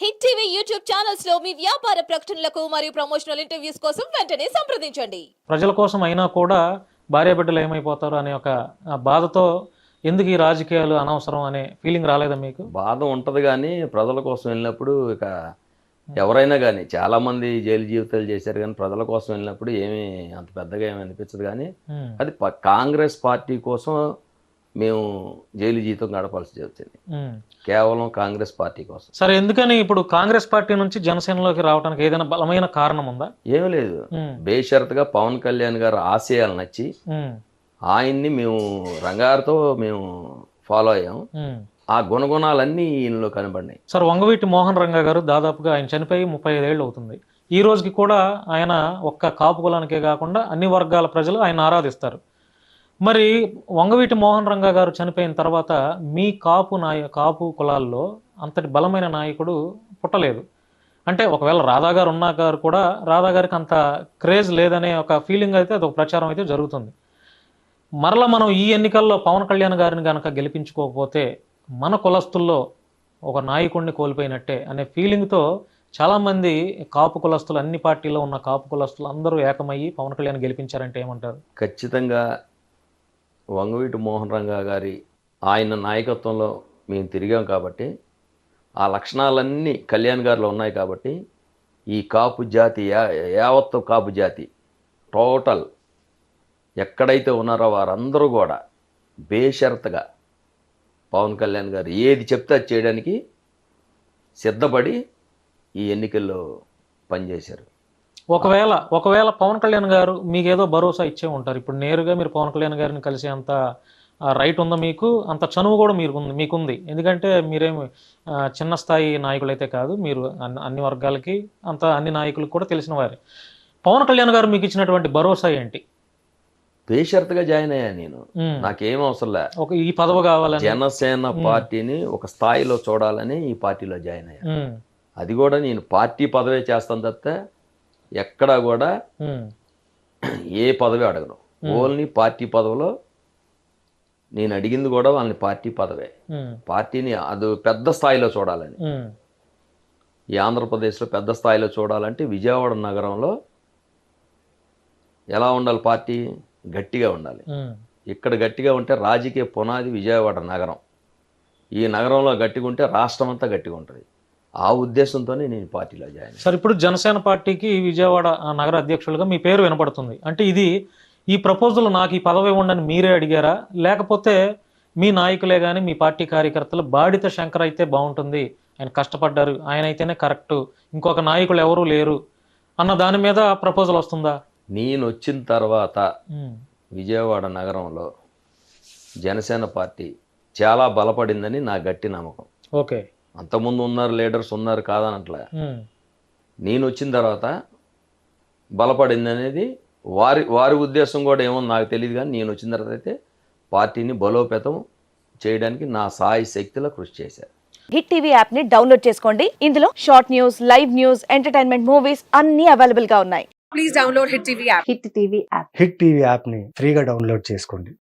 Hit TV YouTube ఛానల్స్లో మీ వ్యాపార ప్రకటనలకు మరియు ప్రమోషనల్ ఇంటర్వ్యూస్ కోసం వెంటనే సంప్రదించండి. ప్రజల కోసం అయినా కూడా భార్య బిడ్డలు ఏమైపోతారు అనే ఒక ఆ, బాధతో ఎందుకు ఈ రాజకీయాలు అనవసరం అనే ఫీలింగ్ రాలేదా మీకు? బాధ ఉంటుంది కానీ ప్రజల కోసం వెళ్ళినప్పుడు ఇక ఎవరైనా కానీ చాలామంది జైలు జీవితాలు చేశారు కానీ ప్రజల కోసం వెళ్ళినప్పుడు ఏమీ అంత పెద్దగా ఏమీ అనిపించదు కానీ అది ప- కాంగ్రెస్ పార్టీ కోసం మేము జైలు జీవితం గడపాల్సి వచ్చింది. కేవలం కాంగ్రెస్ పార్టీ కోసం. సరే ఎందుకని ఇప్పుడు కాంగ్రెస్ పార్టీ నుంచి జనసేనలోకి రావడానికి ఏదైనా బలమైన కారణం ఉందా? ఏమీ లేదు. బేషరతుగా పవన్ కళ్యాణ్ గారు ఆశయాలు నచ్చి ఆయన్ని మేము రంగారితో మేము ఫాలో అయ్యాం. ఉమ్. ఆ గుణగుణాలన్నీ ఈయనలో కనబడినాయి. సార్ వంగవీటి మోహన్ రంగా గారు దాదాపుగా ఆయన చనిపోయి ముప్పై ఐదేళ్ళు అవుతుంది. ఈ రోజుకి కూడా ఆయన ఒక్క కాపు కులానికే కాకుండా అన్ని వర్గాల ప్రజలు ఆయన ఆరాధిస్తారు. మరి వంగవీటి మోహన్ రంగా గారు చనిపోయిన తర్వాత మీ కాపు నాయ కాపు కులాల్లో అంతటి బలమైన నాయకుడు పుట్టలేదు. అంటే ఒకవేళ రాధా గారు ఉన్నా గారు కూడా రాధా గారికి అంత క్రేజ్ లేదనే ఒక ఫీలింగ్ అయితే అదొక ప్రచారం అయితే జరుగుతుంది. మరలా మనం ఈ ఎన్నికల్లో పవన్ కళ్యాణ్ గారిని కనుక గెలిపించుకోకపోతే మన కులస్తుల్లో ఒక నాయకుడిని కోల్పోయినట్టే అనే ఫీలింగ్తో చాలామంది కాపు కులస్తులు అన్ని పార్టీలో ఉన్న కాపు కులస్తులు అందరూ ఏకమయ్యి పవన్ కళ్యాణ్ గెలిపించారంటే ఏమంటారు? ఖచ్చితంగా వంగవీటి మోహన్ రంగా గారి ఆయన నాయకత్వంలో మేము తిరిగాం కాబట్టి ఆ లక్షణాలన్నీ కళ్యాణ్ గారిలో ఉన్నాయి కాబట్టి ఈ కాపు జాతి యావత్తు కాపు జాతి టోటల్ ఎక్కడైతే ఉన్నారో వారందరూ కూడా బేషరతుగా పవన్ కళ్యాణ్ గారు ఏది చెప్తే అది చేయడానికి సిద్ధపడి ఈ ఎన్నికల్లో పనిచేశారు. ఒకవేళ ఒకవేళ పవన్ కళ్యాణ్ గారు మీకు ఏదో భరోసా ఇచ్చే ఉంటారు. ఇప్పుడు నేరుగా మీరు పవన్ కళ్యాణ్ గారిని కలిసే అంత రైట్ ఉందా మీకు? అంత చనువు కూడా ఉంది మీకుంది. ఎందుకంటే మీరేమి చిన్న స్థాయి నాయకులు అయితే కాదు మీరు అన్ని వర్గాలకి అంత అన్ని నాయకులకు కూడా తెలిసిన వారే. పవన్ కళ్యాణ్ గారు మీకు ఇచ్చినటువంటి భరోసా ఏంటి? బేషరతుగా జాయిన్ అయ్యా నేను. నాకేం అవసరం లే. ఒక ఈ పదవి కావాలని. జనసేన పార్టీని ఒక స్థాయిలో చూడాలని ఈ పార్టీలో జాయిన్ అయ్యా. అది కూడా నేను పార్టీ పదవే చేస్తాను తప్పితే ఎక్కడా కూడా ఏ పదవి అడగను. ఓన్లీ పార్టీ పదవిలో నేను అడిగింది కూడా వాళ్ళని పార్టీ పదవే. పార్టీని అది పెద్ద స్థాయిలో చూడాలని. ఈ ఆంధ్రప్రదేశ్లో పెద్ద స్థాయిలో చూడాలంటే విజయవాడ నగరంలో ఎలా ఉండాలి పార్టీ? గట్టిగా ఉండాలి. ఇక్కడ గట్టిగా ఉంటే రాజకీయ పునాది విజయవాడ నగరం. ఈ నగరంలో గట్టిగా ఉంటే రాష్ట్రం అంతా గట్టిగా ఉంటుంది. ఆ ఉద్దేశంతోనే నేను పార్టీలో జాయిన్. సరే ఇప్పుడు జనసేన పార్టీకి విజయవాడ నగర అధ్యక్షులుగా మీ పేరు వినపడుతుంది. అంటే ఇది ఈ ప్రపోజల్ నాకు ఈ పదవి ఇవ్వండి మీరే అడిగారా? లేకపోతే మీ నాయకులే కానీ మీ పార్టీ కార్యకర్తలు బాడిత శంకర్ అయితే బాగుంటుంది ఆయన కష్టపడ్డారు ఆయన అయితేనే కరెక్ట్ ఇంకొక నాయకులు ఎవరూ లేరు అన్న దాని మీద ప్రపోజల్ వస్తుందా? నేను వచ్చిన తర్వాత విజయవాడ నగరంలో జనసేన పార్టీ చాలా బలపడిందని నా గట్టి నమ్మకం. ఓకే. అంతకుముందు ఉన్నారు లీడర్స్ ఉన్నారు కాదనట్లే. నేను వచ్చిన తర్వాత బలపడింది అనేది వారి వారి ఉద్దేశం కూడా ఏమో నాకు తెలియదు కానీ నేను వచ్చిన తర్వాత అయితే పార్టీని బలోపేతం చేయడానికి నా సాయి శక్తిలో కృషి చేశాను హిట్ టీవీ యాప్ని డౌన్లోడ్ చేసుకోండి. ఇందులో short news live news entertainment movies అన్ని అవైలబుల్గా ఉన్నాయి. Please download Hit TV app. Hit TV యాప్ని ఫ్రీగా డౌన్లోడ్ చేసుకోండి.